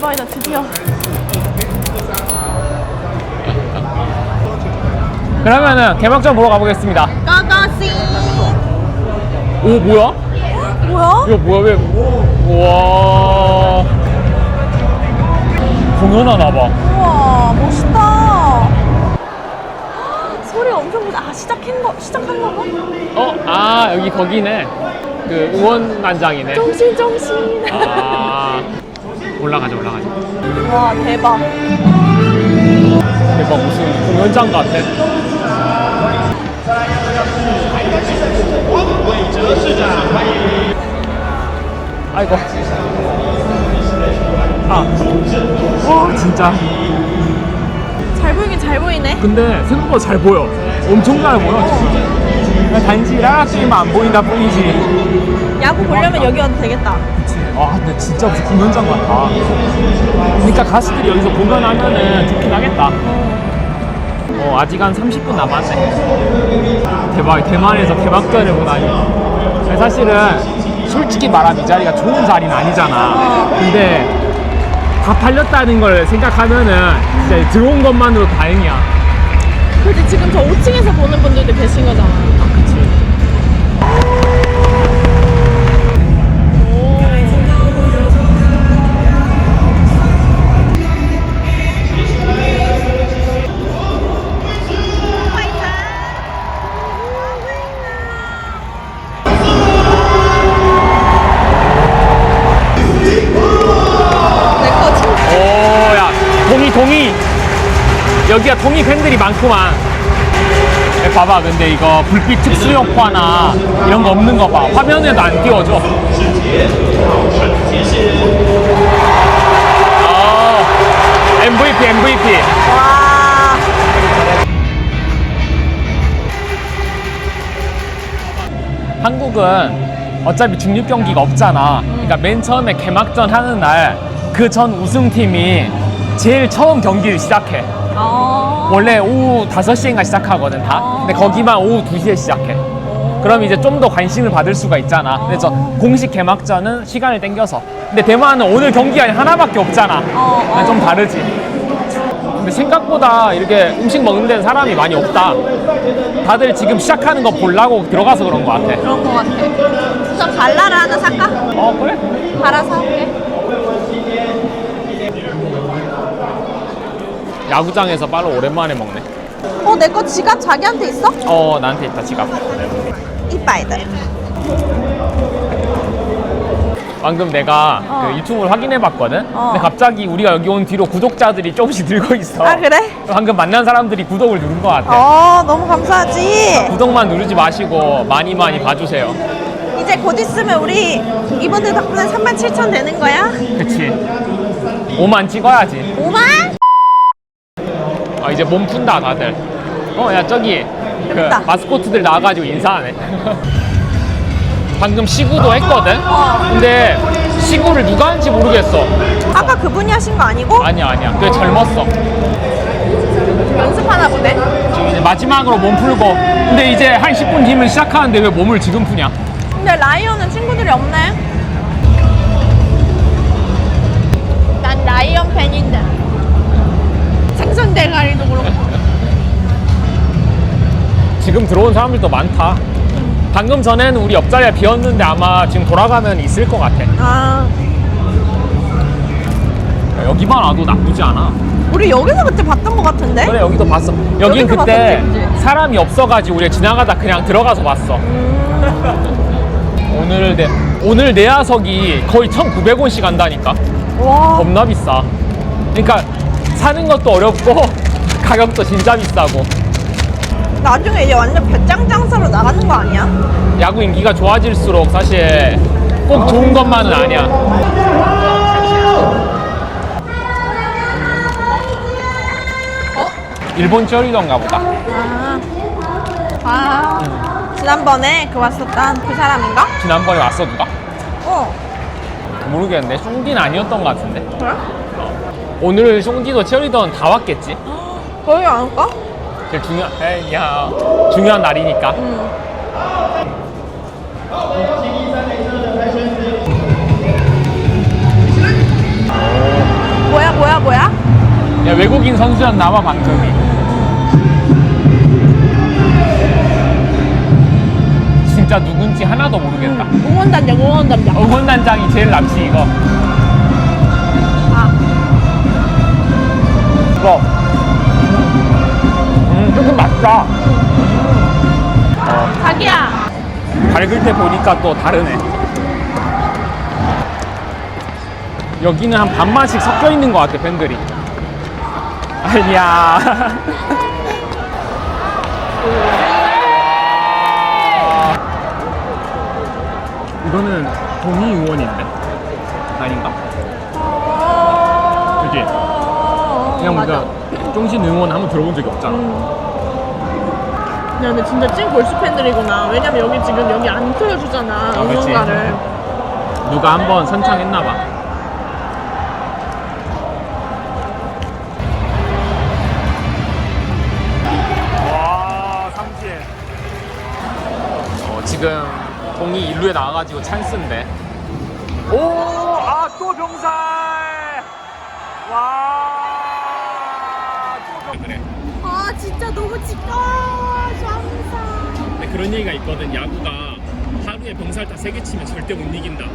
대박이다 드디어 그러면은 개막전 보러 가보겠습니다. 까까씨 오 뭐야? 뭐야? 이거 뭐야 왜? 우와 공연하나 봐. 우와 멋있다 소리 엄청 크다 아 시작한 거 시작한 거가? 어? 아 여기 거기네. 그 응원단장이네. 정신 정신 아 올라가자 올라가자. 와 대박 대박 무슨 공연장 같아. 아이고. 아. 와 진짜. 잘 보이긴 잘 보이네 근데 생각보다 잘 보여. 엄청 잘 보여. 진짜. 단지 라라게임만 안 보인다 뿐이지. 야구 보려면 여기 와도 되겠다 아 근데 진짜 무슨 공연장 같아. 그러니까 가수들이 여기서 공연하면은 좋긴 하겠다. 어 아직 한 30분 남았네. 대박 대만에서 개막전을 보다니. 사실은 솔직히 말하면 이 자리가 좋은 자리는 아니잖아. 근데 다 팔렸다는 걸 생각하면은 진짜 들어온 것만으로 다행이야. 그지 지금 저 5층에서 보는 분들도 계신 거잖아 여기가 동이 팬들이 많구만. 야, 봐봐. 근데 이거 불빛 특수 효과나 이런 거 없는 거봐. 화면에도 안 띄워줘. 어, MVP MVP 와 한국은 어차피 중립 경기가 없잖아. 그러니까 맨 처음에 개막전 하는 날 그 전 우승팀이 제일 처음 경기를 시작해 어. 원래 오후 5시인가 시작하거든 다. 근데 거기만 오후 2시에 시작해. 그럼 이제 좀 더 관심을 받을 수가 있잖아. 그래서 공식 개막전은 시간을 땡겨서. 근데 대만은 오늘 경기가 하나밖에 없잖아. 어, 그러니까 좀 다르지. 근데 생각보다 이렇게 음식 먹는 데는 사람이 많이 없다. 다들 지금 시작하는 거 보려고 들어가서 그런 거 같아. 그런 거 같아. 저 발라를 하나 살까? 어 그래? 발라 사올게 야구장에서 빨로 오랜만에 먹네 어 내 거 지갑 자기한테 있어? 어 나한테 있다 지갑 이빠이다 방금 내가 어. 그 유튜브를 확인해 봤거든 어. 근데 갑자기 우리가 여기 온 뒤로 구독자들이 조금씩 늘고 있어 아 그래? 방금 만난 사람들이 구독을 누른 것 같아 어 너무 감사하지 구독만 누르지 마시고 많이 많이 봐주세요 이제 곧 있으면 우리 이분들 덕분에 3만 7천 되는 거야? 그치 5만 찍어야지 5만? 아 이제 몸 푼다 다들. 어 야 저기 그. 마스코트들 나와가지고 인사하네. 방금 시구도 했거든? 어. 근데 시구를 누가 한지 모르겠어. 아까 그분이 하신 거 아니고? 아니야 아니야. 그게 젊었어. 연습하나 보네 지금 이제 마지막으로 몸 풀고. 근데 이제 한 10분 뒤면 시작하는데 왜 몸을 지금 푸냐? 근데 라이언은 친구들이 없네. 난 라이언 팬인데 생선 대가리도 그렇고. 지금 들어온 사람들도 많다. 방금 전에는 우리 옆자리가 비었는데 아마 지금 돌아가면 있을 것 같아. 아. 여기만 와도 나쁘지 않아. 우리 여기서 그때 봤던 거 같은데? 그래 여기도 봤어. 여긴 그때 봤었지, 그치? 사람이 없어가지고 우리가 지나가다 그냥 들어가서 봤어. 오늘 내 오늘 내야석이 거의 1,900원씩 한다니까. 와. 겁나 비싸. 그러니까 사는 것도 어렵고 가격도 진짜 비싸고 나중에 이제 완전 배짱 장사로 나가는 거 아니야? 야구 인기가 좋아질수록 사실 꼭 좋은 것만은 아니야 일본 쩌리던가 보다 아, 아 지난번에 그 왔었던 그 사람인가? 지난번에 왔어 누가? 어 모르겠는데 숑디는 아니었던 것 같은데 그래? 오늘 숑디도 치어리던 다 왔겠지 거기 안 올까? 제일 중요한 에이, 야, 중요한 날이니까 응 한국인 선수였나 봐 방금이. 진짜 누군지 하나도 모르겠다. 응원단장, 응원단장. 응원단장이 제일 낫지 이거. 이거. 음, 조금 맛있다. 어, 자기야. 밝을 때 보니까 또 다르네. 여기는 한 반반씩 섞여 있는 것 같아, 팬들이. 아니야. 이거는 동의 의원인데? 아닌가? 그지? 그냥 맞아. 뭔가 쫑신 응원 한번 들어본 적이 없잖아. 야, 근데 진짜 찐 골수 팬들이구나. 왜냐면 여기 지금 여기 안 틀어주잖아. 그치. 응원가를. 누가 한번 선창했나 봐. 와, 삼지에. 어, 지금 동이 일루에 나와가지고 찬스인데. 오, 아, 또 병살! 와, 그래. 아, 진짜 너무 지겨. 쌍사. 근데 그런 얘기가 있거든. 야구가 하루에 병살타 3개 치면 절대 못 이긴다고.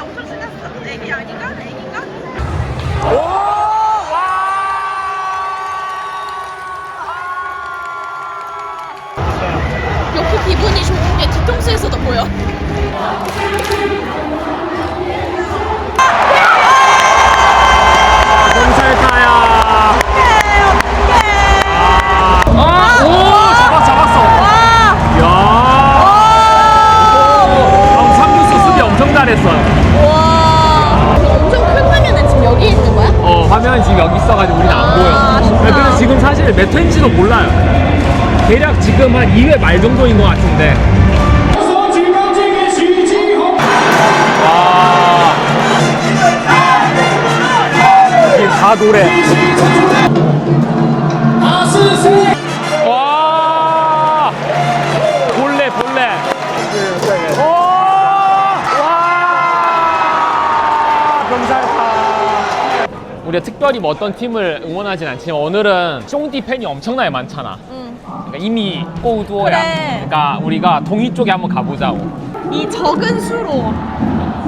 엄청 신났어. 애기 아닌가? 애기인가? 오! 와! 이렇게 기분이 좋은 게 뒤통수에서도 보여. 병살타야. 아, 오, 잡았, 잡았어. 이야. 아, 삼루수 수비 엄청 잘 했어요. 와. 엄청 큰 화면은 지금 여기 있는 거야? 어, 화면이 지금 여기 있어가지고 우리는 안 아, 보여. 아쉽다. 그래서 지금 사실 몇 회인지도 몰라요. 대략 지금 한 2회 말 정도인 것 같은데. 와. 이게 다 노래. 와. 와! 병살타. 우리가 특별히 뭐 어떤 팀을 응원하진 않지만 오늘은 쫑디 팬이 엄청나게 많잖아. 응. 그러니까 이미 꼬우두어야. 그래. 그러니까 우리가 동이 쪽에 한번 가보자고. 이 적은 수로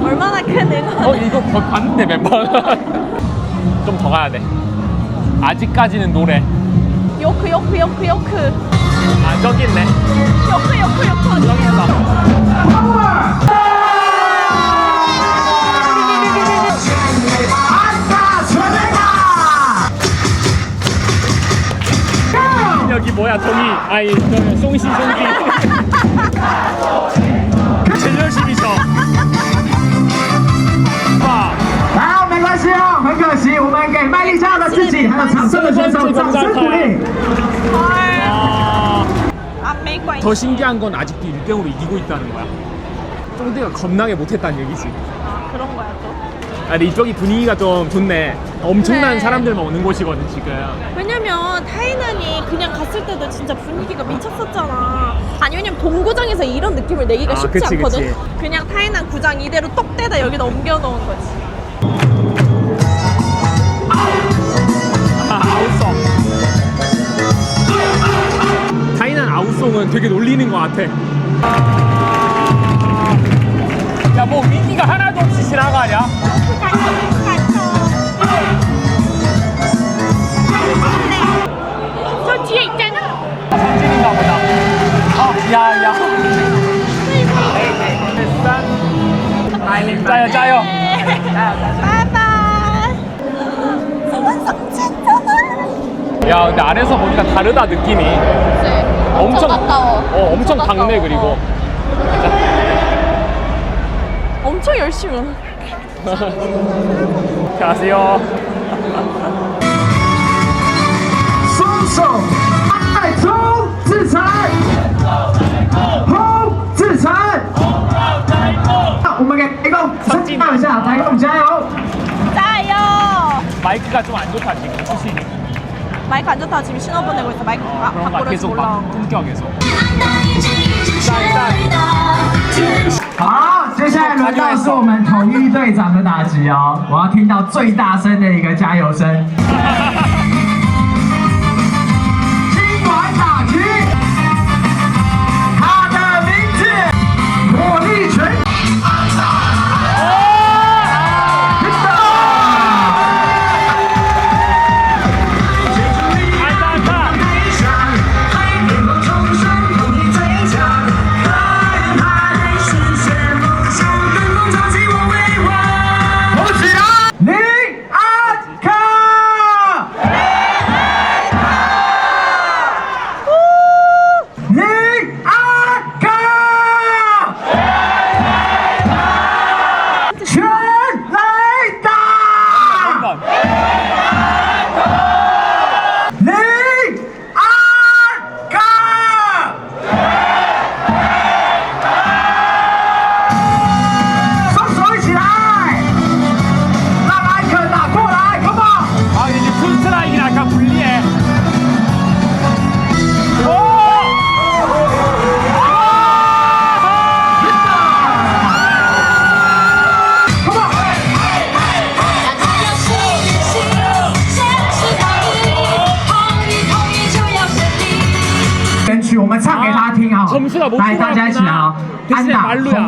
얼마나 큰 응원. 어 이거 더 봤는데 멤버. 좀 더 가야 돼. 아직까지는 노래. 요크 요크 요크 요크. 아 저기 있네. 요크 요크 요크 저기 있어. 동이 아이 저기 송시 송지 제일 열심히 쳐 와. 好，没关系哦，很可惜，我们给麦力上的自己还有场上的选手掌声鼓励。 아, 안 메이커 더 신기한 건 아직도 1대5로 이기고 있다는 거야 쫑대가 겁나게 못했다는 얘기지 아, 그런 거야 또. 아, 근데 이쪽이 분위기가 좀 좋네 엄청난 그래. 사람들만 오는 곳이거든 지금 왜냐면 타이난이 그냥 갔을 때도 진짜 분위기가 미쳤었잖아. 아니 왜냐면 동구장에서 이런 느낌을 내기가 아, 쉽지 그치, 않거든. 그치. 그냥 타이난 구장 이대로 똑 떼다 여기다 옮겨 놓은 거지. 아, 아웃송 타이난 아웃송은 되게 놀리는 것 같아 야 뭐 위기가 하나도 없이 지나가냐 보다 보다. 야, 야. 짜요, 짜요. 야, 근데 안에서 보니까 다르다 느낌이. 엄청 가까워. 어, 엄청 당내 그리고. 엄청 열심히 안녕하세요. 冲自残，轰自残。我们给台共声叫一下，台共加油！ 짜요. 마이크가 좀 안 좋다 지금 수신이 마이크 안 좋다 지금 신호 보내고 있어. 마이크 바, 그런가 바꾸려서 계속 몰라. 막 끊겨 계속 好，接下来轮到是我们统一 队长的打击哦，我要听到最大声的一个加油声。 말로야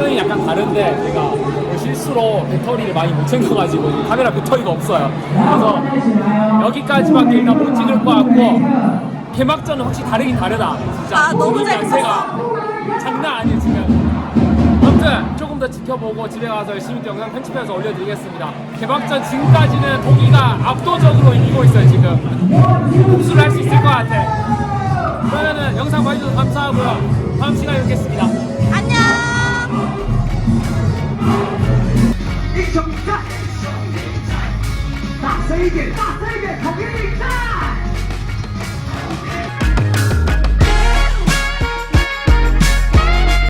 화면이 약간 다른데 제가 뭐 실수로 배터리를 많이 못 챙겨가지고 카메라 배터리가 없어요. 그래서 여기까지밖에 일단 못 찍을 것 같고 개막전은 확실히 다르긴 다르다. 진짜 아, 너무. 자체가 장난 아니에요 지금. 아무튼 조금 더 지켜보고 집에 가서 열심히 또 영상 편집해서 올려드리겠습니다. 개막전 지금까지는 독일가 압도적으로 이기고 있어요 지금. 복수를 할 수 있을 것 같아. 그러면은 영상 봐주셔서 감사하고요. 다음 시간에 뵙겠습니다. 안녕! 일정이다 일정이다 나 세계 나 거기 있다.